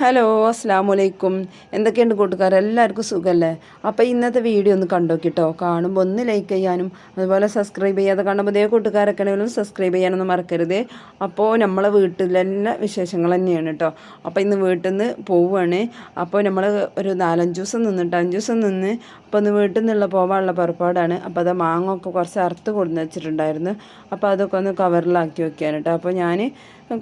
Hello അസ്സാം വലൈക്കും എന്തൊക്കെയുണ്ട് കൂട്ടുകാർ എല്ലാവർക്കും സുഖമല്ലേ അപ്പോൾ ഇന്നത്തെ വീഡിയോ ഒന്ന് കണ്ടോക്കിട്ടോ? കാണുമ്പോൾ ഒന്ന് ലൈക്ക് ചെയ്യാനും അതുപോലെ സബ്സ്ക്രൈബ് ചെയ്യാതെ കാണുമ്പോൾ ഇതേ കൂട്ടുകാരൊക്കെ ആണെങ്കിലും സബ്സ്ക്രൈബ് ചെയ്യാനൊന്നും മറക്കരുത്. അപ്പോൾ നമ്മളെ വീട്ടിലെല്ലാം വിശേഷങ്ങൾ തന്നെയാണ് കേട്ടോ അപ്പോൾ ഇന്ന് വീട്ടിൽ നിന്ന് പോവുകയാണ് അപ്പോൾ നമ്മൾ ഒരു നാലഞ്ച് ദിവസം നിന്നിട്ട് അഞ്ച് ദിവസം നിന്ന് അപ്പോൾ ഒന്ന് വീട്ടിൽ നിന്നുള്ള പോകാനുള്ള പുറപ്പാടാണ്. അപ്പോൾ അത് മാങ്ങ ഒക്കെ കുറച്ച് അറുത്ത് കൊടുന്ന് വെച്ചിട്ടുണ്ടായിരുന്നു. അപ്പോൾ അതൊക്കെ ഒന്ന് കവറിലാക്കി വെക്കുകയാണ് കേട്ടോ അപ്പോൾ ഞാൻ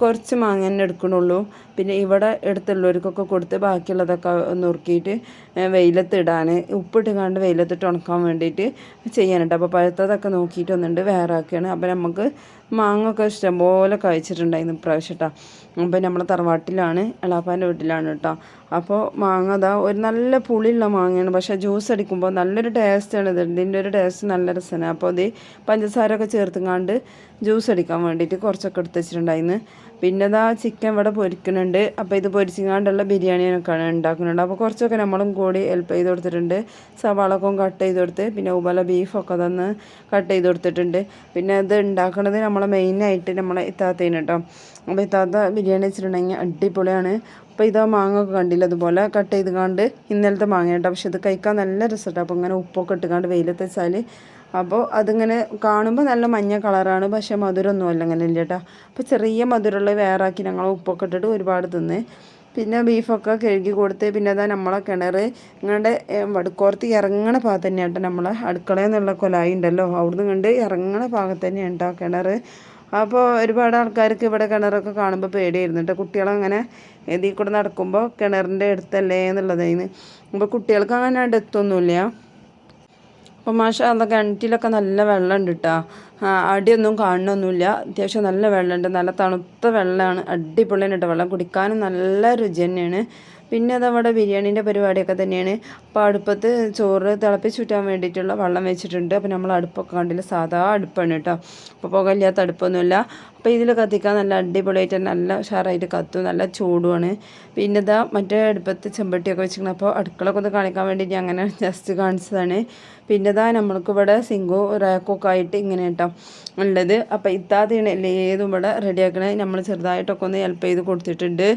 കുറച്ച് മാങ്ങ തന്നെ എടുക്കണുള്ളൂ. പിന്നെ ഇവിടെ എടുത്തുള്ളവർക്കൊക്കെ കൊടുത്ത് ബാക്കിയുള്ളതൊക്കെ നുറുക്കിയിട്ട് വെയിലത്തിടാൻ ഉപ്പിട്ട് കണ്ട് വെയിലത്തിട്ട് ഉണക്കാൻ വേണ്ടിയിട്ട് ചെയ്യാനുണ്ട്. അപ്പോൾ പഴുത്തതൊക്കെ നോക്കിയിട്ട് വന്നിട്ട് വേറെ ആക്കുകയാണ് അപ്പോൾ നമുക്ക് മാങ്ങ ഒക്കെ ഇഷ്ടംപോലെ കഴിച്ചിട്ടുണ്ടായിരുന്നു ഇപ്രാവശ്യം കേട്ടോ അപ്പോൾ നമ്മുടെ തറവാട്ടിലാണ് എളാപ്പാന്റെ വീട്ടിലാണ് കേട്ടോ അപ്പോൾ മാങ്ങ അതാ ഒരു നല്ല പുളിയുള്ള മാങ്ങയാണ്. പക്ഷേ ജ്യൂസ് അടിക്കുമ്പോൾ നല്ലൊരു ടേസ്റ്റാണ് ഇത്. ഇതിന്റെ ഒരു ടേസ്റ്റ് നല്ല രസമാണ്. അപ്പോൾ അത് പഞ്ചസാര ഒക്കെ ചേർത്തുങ്ങാണ്ട് ജ്യൂസ് അടിക്കാൻ വേണ്ടിയിട്ട് കുറച്ചൊക്കെ എടുത്ത് വെച്ചിട്ടുണ്ടായിരുന്നു പിന്നെ അതാ ചിക്കൻ ഇവിടെ പൊരിക്കുന്നുണ്ട്. അപ്പോൾ ഇത് പൊരിച്ചിങ്ങാണ്ടുള്ള ബിരിയാണിയൊക്കെയാണ് ഉണ്ടാക്കുന്നുണ്ട്. അപ്പോൾ കുറച്ചൊക്കെ നമ്മളും കൂടി ഹെൽപ്പ് ചെയ്ത് കൊടുത്തിട്ടുണ്ട്. സവാളൊക്കെ കട്ട് ചെയ്ത് കൊടുത്ത്. പിന്നെ ഉബല ബീഫൊക്കെ തന്ന് കട്ട് ചെയ്ത് കൊടുത്തിട്ടുണ്ട്. പിന്നെ ഇത് ഉണ്ടാക്കുന്നത് നമ്മളെ മെയിനായിട്ട് നമ്മളെ ഇത്താത്തേന് കേട്ടോ അപ്പോൾ ഇത്താത്ത ബിരിയാണി വെച്ചിട്ടുണ്ടെങ്കിൽ അടിപൊളിയാണ്. അപ്പോൾ ഇതാ മാങ്ങ ഒക്കെ കണ്ടില്ല? അതുപോലെ കട്ട് ചെയ്ത് കണ്ട് ഇന്നലത്തെ മാങ്ങ കേട്ടോ പക്ഷെ ഇത് കഴിക്കാൻ നല്ല രസമുണ്ട് അപ്പോൾ ഇങ്ങനെ ഉപ്പൊക്കെ ഇട്ടുകൊണ്ട് വെയിലത്ത് വെച്ചാൽ അപ്പോൾ അതിങ്ങനെ കാണുമ്പോൾ നല്ല മഞ്ഞ കളറാണ്. പക്ഷെ മധുരമൊന്നും അല്ല അങ്ങനെ ഇല്ല കേട്ടോ അപ്പോൾ ചെറിയ മധുരമുള്ള വേറാക്കി ഞങ്ങൾ ഉപ്പൊക്കെ ഇട്ടിട്ട് ഒരുപാട് തിന്ന്. പിന്നെ ബീഫൊക്കെ കഴുകി കൊടുത്ത് പിന്നെ അതാ നമ്മളെ കിണർ ഇങ്ങോട്ട് വടുക്കോർത്ത് ഇറങ്ങണ ഭാഗത്ത് തന്നെയാണ് കേട്ടോ നമ്മളെ അടുക്കളയിൽ നിന്നുള്ള കൊലായി ഉണ്ടല്ലോ. അവിടുന്ന് കണ്ട് ഇറങ്ങണ ഭാഗത്ത് തന്നെയാണ് കേട്ടോ കിണർ. അപ്പോൾ ഒരുപാട് ആൾക്കാർക്ക് ഇവിടെ കിണറൊക്കെ കാണുമ്പോൾ പേടിയായിരുന്നു കേട്ടോ കുട്ടികളങ്ങനെ ഇതിൽ കൂടെ നടക്കുമ്പോൾ കിണറിന്റെ അടുത്തല്ലേ എന്നുള്ളതായിരുന്നു അപ്പോൾ കുട്ടികൾക്ക് അങ്ങനെ അടുത്തൊന്നുമില്ല അപ്പോൾ മാഷ അന്ന് കിണറ്റിലൊക്കെ നല്ല വെള്ളമുണ്ട് കേട്ടോ അടിയൊന്നും കാണണമൊന്നുമില്ല അത്യാവശ്യം നല്ല വെള്ളമുണ്ട് നല്ല തണുത്ത വെള്ളമാണ് അടിപൊളിയാണ് കേട്ടോ വെള്ളം. കുടിക്കാനും നല്ല രുചി തന്നെയാണ്. പിന്നെ അതവിടെ ബിരിയാണീന്റെ പരിപാടിയൊക്കെ തന്നെയാണ്. അപ്പോൾ അടുപ്പത്ത് ചോറ് തിളപ്പിച്ചുറ്റാൻ വേണ്ടിയിട്ടുള്ള വെള്ളം വെച്ചിട്ടുണ്ട്. അപ്പോൾ നമ്മൾ അടുപ്പൊക്കെ കണ്ടില്ല സാധാ അടുപ്പാണ് കേട്ടോ. അപ്പോൾ പുകയില്ലാത്ത അടുപ്പൊന്നുമില്ല. അപ്പോൾ ഇതിൽ കത്തിക്കാൻ നല്ല അടിപൊളിയായിട്ട് നല്ല ഉഷാറായിട്ട് കത്തും നല്ല ചൂടുമാണ്. പിന്നെ ഇതാ മറ്റേ അടുപ്പത്ത് ചെമ്പട്ടിയൊക്കെ വെച്ചിരിക്കണം അപ്പോൾ അടുക്കളൊക്കെ ഒന്ന് കാണിക്കാൻ വേണ്ടി ഞാൻ അങ്ങനെ ജസ്റ്റ് കാണിച്ചതാണ്. പിന്നെ ഇതാ നമ്മൾക്ക് ഇവിടെ സിങ്കോ റാക്കൊക്കെ ആയിട്ട് ഇങ്ങനെ കേട്ടോ ഉള്ളത്. അപ്പോൾ ഇത്താതെയാണ് ഏതും ഇവിടെ റെഡിയാക്കണേ നമ്മൾ ചെറുതായിട്ടൊക്കെ ഒന്ന് ഹെൽപ്പ് ചെയ്ത് കൊടുത്തിട്ടുണ്ട്.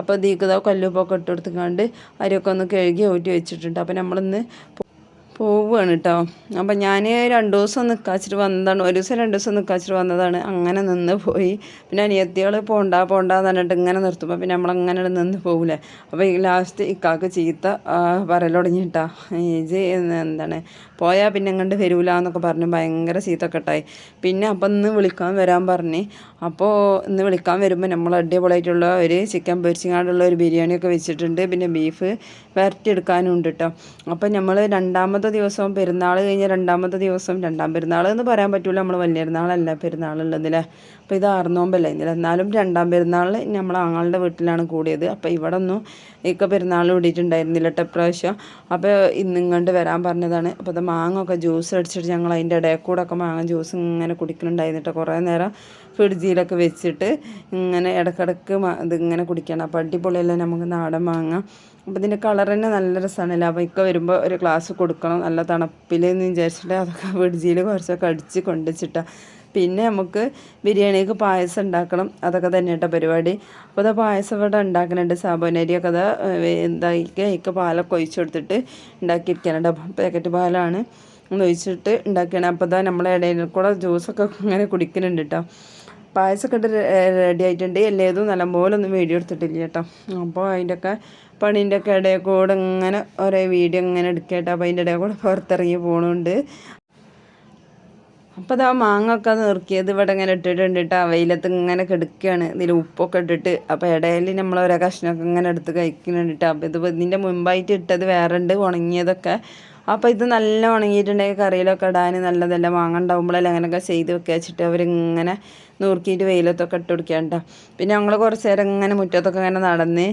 അപ്പോൾ ദീക്കതോ കല്ലുപ്പൊക്കെ ഇട്ട് കൊടുത്തുകൊണ്ട് അരിയൊക്കെ ഒന്ന് കഴുകി ഊറ്റി വെച്ചിട്ടുണ്ട്. അപ്പോൾ നമ്മളിന്ന് പോവുകയാണ് കേട്ടോ അപ്പം ഞാൻ രണ്ട് ദിവസം നിൽക്കാച്ചിട്ട് വന്നതാണ്. ഒരു ദിവസം രണ്ട് ദിവസം നിൽക്കാച്ചിട്ട് വന്നതാണ്. അങ്ങനെ നിന്ന് പോയി. പിന്നെ അനിയത്തികൾ പോണ്ട പോണ്ട എന്ന് പറഞ്ഞിട്ട് ഇങ്ങനെ നിർത്തുമ്പോൾ പിന്നെ നമ്മളങ്ങനെ നിന്ന് പോകില്ലേ അപ്പോൾ ഈ ലാസ്റ്റ് ഇക്കാക്ക് ചീത്ത പറയലുടങ്ങിയിട്ടാ ഏജ് എന്താണ്? പോയാൽ പിന്നെ ഇങ്ങോട്ട് വരൂല എന്നൊക്കെ പറഞ്ഞ് ഭയങ്കര ചീത്തക്കെട്ടായി പിന്നെ അപ്പം ഇന്ന് വിളിക്കാൻ വരാൻ പറഞ്ഞ്. അപ്പോൾ ഇന്ന് വിളിക്കാൻ വരുമ്പോൾ നമ്മൾ അടിപൊളിയായിട്ടുള്ള ഒരു ചിക്കൻ പൊരിച്ചിങ്ങാടുള്ള ഒരു ബിരിയാണിയൊക്കെ വെച്ചിട്ടുണ്ട്. പിന്നെ ബീഫ് വരട്ടിയെടുക്കാനും ഉണ്ട് കേട്ടോ അപ്പം നമ്മൾ രണ്ടാമത്തെ ദിവസം പെരുന്നാൾ കഴിഞ്ഞ രണ്ടാമത്തെ ദിവസം രണ്ടാം പെരുന്നാൾ എന്ന് പറയാൻ പറ്റില്ല നമ്മൾ വലിയ പെരുന്നാളല്ല പെരുന്നാളുള്ളതിലെ. അപ്പോൾ ഇത് ആറുനോമ്പല്ലേ ഇന്നലെ എന്നാലും രണ്ടാം പെരുന്നാൾ നമ്മൾ ആങ്ങളുടെ വീട്ടിലാണ് കൂടിയത്. അപ്പോൾ ഇവിടെ ഒന്നും ഇക്ക പെരുന്നാൾ കൂടിയിട്ടുണ്ടായിരുന്നില്ല കേട്ടോ പ്രാവശ്യം അപ്പോൾ ഇന്നിങ്ങോട്ട് വരാൻ പറഞ്ഞതാണ്. അപ്പോൾ അത് മാങ്ങ ഒക്കെ ജ്യൂസ് അടിച്ചിട്ട് ഞങ്ങൾ അതിന്റെ ഇടയിൽ കൂടെ ഒക്കെ മാങ്ങ ജ്യൂസ് ഇങ്ങനെ കുടിക്കുന്നുണ്ടായിരുന്നു കുറേ നേരം. ഫ്രിഡ്ജിലൊക്കെ വെച്ചിട്ട് ഇങ്ങനെ ഇടക്കിടക്ക് ഇതിങ്ങനെ കുടിക്കണം. അപ്പോൾ അടിപൊളിയല്ലേ നമുക്ക് നാടൻ മാങ്ങ. അപ്പോൾ ഇതിന്റെ കളർ തന്നെ നല്ല രസമാണല്ലോ അപ്പോൾ ഇക്ക വരുമ്പോൾ ഒരു ഗ്ലാസ് കൊടുക്കണം. നല്ല തണുപ്പിൽ എന്ന് വിചാരിച്ചിട്ട് അതൊക്കെ ഫ്രിഡ്ജിയിൽ കുറച്ചൊക്കെ അടിച്ച് കൊണ്ടുവച്ചിട്ടാണ് പിന്നെ നമുക്ക് ബിരിയാണിക്ക് പായസം ഉണ്ടാക്കണം. അതൊക്കെ തന്നെ കേട്ടോ പരിപാടി. അപ്പോൾ അത് പായസം ഇവിടെ ഉണ്ടാക്കുന്നുണ്ട് സാബോനരിയൊക്കെ. അത് എന്താക്കി അതിക്ക് പാലൊക്കെ ഒഴിച്ചു കൊടുത്തിട്ട് ഉണ്ടാക്കിയിരിക്കാനുണ്ട് പാക്കറ്റ് പാലാണ്. ഒഴിച്ചിട്ട് ഉണ്ടാക്കിയാണ്. അപ്പോൾ അതാ നമ്മളെ ഇടയിൽ കൂടെ ജ്യൂസൊക്കെ ഇങ്ങനെ കുടിക്കുന്നുണ്ട് കേട്ടോ. പായസമൊക്കെ ഇട്ട് റെഡി ആയിട്ടുണ്ട് എല്ലാതും നല്ലപോലെ ഒന്നും വീഡിയോ എടുത്തിട്ടില്ല കേട്ടോ. അപ്പോൾ അതിന്റെയൊക്കെ പണീന്റെ ഒക്കെ ഇടയിൽ കൂടെ ഇങ്ങനെ ഓരോ വീഡിയോ ഇങ്ങനെ എടുക്കുക കേട്ടോ അപ്പോൾ അതിന്റെ ഇടയിൽ കൂടെ പുറത്തിറങ്ങി പോകണുണ്ട് അപ്പോൾ അതാ മാങ്ങ ഒക്കെ നുറുക്കിയത് ഇവിടെ ഇങ്ങനെ ഇട്ടിട്ടുണ്ട് കേട്ടോ. വെയിലത്ത് ഇങ്ങനെ കിടക്കുകയാണ് ഇതിൽ ഉപ്പൊക്കെ ഇട്ടിട്ട്. അപ്പോൾ ഇടയിൽ നമ്മൾ ഓരോ കഷ്ണമൊക്കെ ഇങ്ങനെ എടുത്ത് കഴിക്കുന്നുണ്ട് കേട്ടോ. അപ്പോൾ ഇത് ഇതിന്റെ മുമ്പായിട്ട് ഇട്ടത് വേറെ ഉണ്ട്. ഉണങ്ങിയതൊക്കെ അപ്പോൾ ഇത് നല്ല ഉണങ്ങിയിട്ടുണ്ടെങ്കിൽ കറിയിലൊക്കെ ഇടാൻ നല്ലതല്ല? മാങ്ങ ഉണ്ടാകുമ്പോഴല്ലേ അങ്ങനെയൊക്കെ ചെയ്ത് വെക്കുക വെച്ചിട്ട് അവരിങ്ങനെ നൂർക്കിയിട്ട് വെയിലത്തൊക്കെ ഇട്ട് കൊടുക്കാണ്ട പിന്നെ ഞങ്ങൾ കുറച്ച് നേരം ഇങ്ങനെ മുറ്റത്തൊക്കെ ഇങ്ങനെ നടന്ന്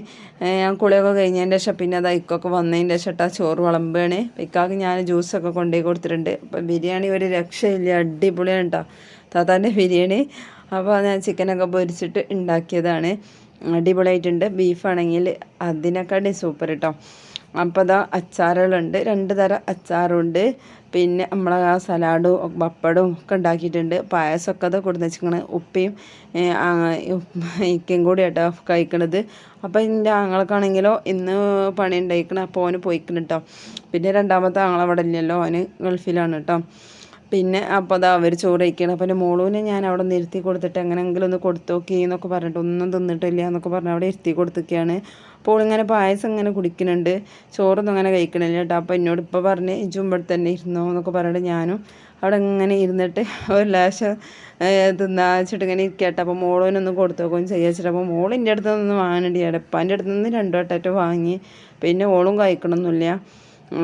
ഞാൻ കുളിയൊക്കെ കഴിഞ്ഞതിന്റെ ശേഷം പിന്നെ അത് ഇക്കൊക്കെ വന്നതിന്റെ ശേഷം ആ ചോറ് വിളമ്പുകയാണ് ഇക്കാക്ക് ഞാൻ ജ്യൂസൊക്കെ കൊണ്ടുപോയി കൊടുത്തിട്ടുണ്ട്. അപ്പം ബിരിയാണി ഒരു രക്ഷയില്ല അടിപൊളിയാണ് കേട്ടോ. താത്താന്റെ ബിരിയാണി. അപ്പോൾ ഞാൻ ചിക്കനൊക്കെ പൊരിച്ചിട്ട് ഉണ്ടാക്കിയതാണ്. അടിപൊളിയായിട്ടുണ്ട്. ബീഫാണെങ്കിൽ അതിനെക്കാട്ടി സൂപ്പർ കേട്ടോ. അപ്പോൾ അതാ അച്ചാറുകളുണ്ട്. രണ്ട് തരം അച്ചാറുണ്ട്. പിന്നെ നമ്മളെ ആ സലാഡും പപ്പടവും ഒക്കെ ഉണ്ടാക്കിയിട്ടുണ്ട്. പായസമൊക്കെ അത് കൊടുന്ന് വെച്ചിരിക്കണ്. ഉപ്പയും ഇക്കയും കൂടി കേട്ടോ കഴിക്കണത്. അപ്പോൾ എന്റെ ആങ്ങളക്കാണെങ്കിലോ ഇന്ന് പണി ഉണ്ടായിക്കണം അപ്പോൾ അവന് പോയിക്കണം കേട്ടോ പിന്നെ രണ്ടാമത്തെ ആങ്ങളവിടെ ഇല്ലല്ലോ അവന് ഗൾഫിലാണ് കേട്ടോ പിന്നെ അപ്പോൾ അതാ അവർ ചോറ് കഴിക്കണം. അപ്പോൾ എന്റെ മോളൂനെ ഞാൻ അവിടെ നിർത്തി കൊടുത്തിട്ട് എങ്ങനെയെങ്കിലും ഒന്ന് കൊടുത്തു നോക്കി എന്നൊക്കെ പറഞ്ഞിട്ട് ഒന്നും തിന്നിട്ടില്ല എന്നൊക്കെ പറഞ്ഞ് അവിടെ ഇരുത്തി കൊടുത്തൊക്കെയാണ് അപ്പോൾ ഇങ്ങനെ പായസം ഇങ്ങനെ കുടിക്കുന്നുണ്ട്. ചോറൊന്നും അങ്ങനെ കഴിക്കണില്ല കേട്ടോ. അപ്പോൾ എന്നോട് ഇപ്പോൾ പറഞ്ഞ് ഇജുമ്പോൾ തന്നെ ഇരുന്നോ എന്നൊക്കെ പറഞ്ഞിട്ട് ഞാനും അവിടെ ഇങ്ങനെ ഇരുന്നിട്ട് ഒരു ലാശം തിന്നാച്ചിട്ട് ഇങ്ങനെ ഇരിക്കട്ടെ അപ്പോൾ മോളോനൊന്ന് കൊടുത്തു നോക്കുകയും ചെയ്യാച്ചിട്ട് അപ്പോൾ മോളിന്റെ അടുത്ത് നിന്ന് വാങ്ങണടി എടപ്പാന്റെ അടുത്ത് നിന്ന് രണ്ടു വട്ടമായിട്ട് വാങ്ങി. പിന്നെ ഓളും കഴിക്കണമെന്നില്ല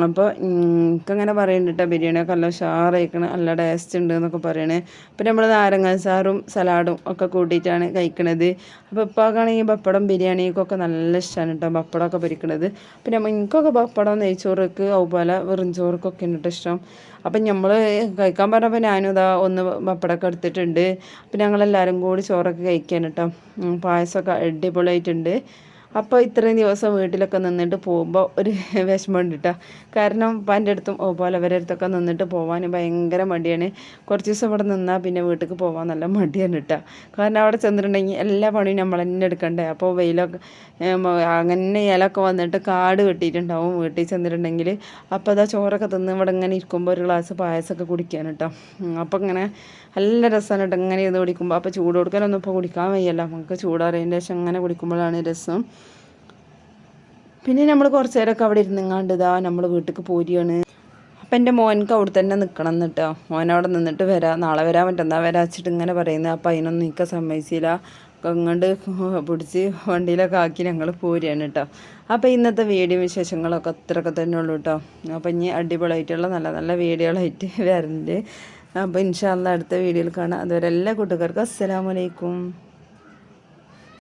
അപ്പോൾ എനിക്കങ്ങനെ പറയുന്നുണ്ട് കേട്ടോ ബിരിയാണിയൊക്കെ നല്ല ഉഷാറായിക്കണ് നല്ല ടേസ്റ്റ് ഉണ്ട് എന്നൊക്കെ പറയണേ. പിന്നെ നമ്മൾ നാരങ്ങാച്ചാറും സലാഡും ഒക്കെ കൂട്ടിയിട്ടാണ് കഴിക്കണത്. അപ്പോൾ ഇപ്പോഴൊക്കെയാണെങ്കിൽ പപ്പടം ബിരിയാണിക്കൊക്കെ നല്ല ഇഷ്ടമാണ് കേട്ടോ പപ്പടമൊക്കെ പൊരിക്കണത്. പിന്നെ എനിക്കൊക്കെ പപ്പടം നെയ്ച്ചോറൊക്കെ അതുപോലെ വെറും ഉണ്ട് ഇഷ്ടം. അപ്പം നമ്മൾ കഴിക്കാൻ പറഞ്ഞപ്പോൾ ഞാനും ഇതാ ഒന്ന് പപ്പടമൊക്കെ എടുത്തിട്ടുണ്ട്. അപ്പം ഞങ്ങളെല്ലാവരും കൂടി ചോറൊക്കെ കഴിക്കാൻ കേട്ടോ പായസമൊക്കെ അടിപൊളിയായിട്ടുണ്ട്. അപ്പോൾ ഇത്രയും ദിവസം വീട്ടിലൊക്കെ നിന്നിട്ട് പോകുമ്പോൾ ഒരു വിഷമമുണ്ട് കേട്ടോ കാരണം ഉപ്പാന്റെ അടുത്തും പോലെ അവരുടെ അടുത്തൊക്കെ നിന്നിട്ട് പോകാൻ ഭയങ്കര മടിയാണ്. കുറച്ച് ദിവസം ഇവിടെ നിന്നാൽ പിന്നെ വീട്ടിൽ പോകാൻ നല്ല മടിയാണ് കേട്ടോ കാരണം അവിടെ ചെന്നിട്ടുണ്ടെങ്കിൽ എല്ലാ പണിയും നമ്മൾ തന്നെ എടുക്കണ്ടേ. അപ്പോൾ വെയിലൊക്കെ അങ്ങനെ ഇലൊക്കെ വന്നിട്ട് കാട് കെട്ടിയിട്ടുണ്ടാവും വീട്ടിൽ ചെന്നിട്ടുണ്ടെങ്കിൽ. അപ്പോൾ അതാ ചോറൊക്കെ തിന്ന് ഇവിടെ ഇങ്ങനെ ഇരിക്കുമ്പോൾ ഒരു ഗ്ലാസ് പായസമൊക്കെ കുടിക്കാൻ കേട്ടോ അപ്പോൾ ഇങ്ങനെ നല്ല രസമാണ് കേട്ടോ ഇങ്ങനെ ഇരുന്ന് കുടിക്കുമ്പോൾ അപ്പോൾ ചൂട് കൊടുക്കാനൊന്നും ഇപ്പോൾ കുടിക്കാൻ വയ്യല്ല. നമുക്ക് ചൂടാറിയതിന്റെ ശേഷം അങ്ങനെ കുടിക്കുമ്പോഴാണ് രസം. പിന്നെ നമ്മൾ കുറച്ച് നേരമൊക്കെ അവിടെ ഇരുന്നിങ്ങാണ്ട് ഇതാ നമ്മൾ വീട്ടിലേക്ക് പോരുകയാണ് അപ്പം എന്റെ മോനക്ക് അവിടെ തന്നെ നിൽക്കണം എന്നിട്ടോ. മോൻ അവിടെ നിന്നിട്ട് വരാം. നാളെ വരാൻ പറ്റുന്നാ വരാ വെച്ചിട്ട് ഇങ്ങനെ പറയുന്നത് അപ്പം അതിനൊന്നും നിൽക്കാൻ സമ്മതിച്ചില്ല. അങ്ങോട്ട് പിടിച്ച് വണ്ടിയിലൊക്കെ ആക്കി ഞങ്ങൾ പോരുകയാണ് കേട്ടോ അപ്പോൾ ഇന്നത്തെ വീഡിയോ വിശേഷങ്ങളൊക്കെ അത്രയൊക്കെ തന്നെ ഉള്ളൂ കേട്ടോ അപ്പം ഇനി അടിപൊളിയായിട്ടുള്ള നല്ല നല്ല വീഡിയോകളായിട്ട് വരുന്നുണ്ട് അപ്പോൾ ഇൻഷാല്ല അടുത്ത വീഡിയോയിൽ കാണാം. അതുവരെ എല്ലാ കൂട്ടുകാർക്കും അസ്സലാമലൈക്കും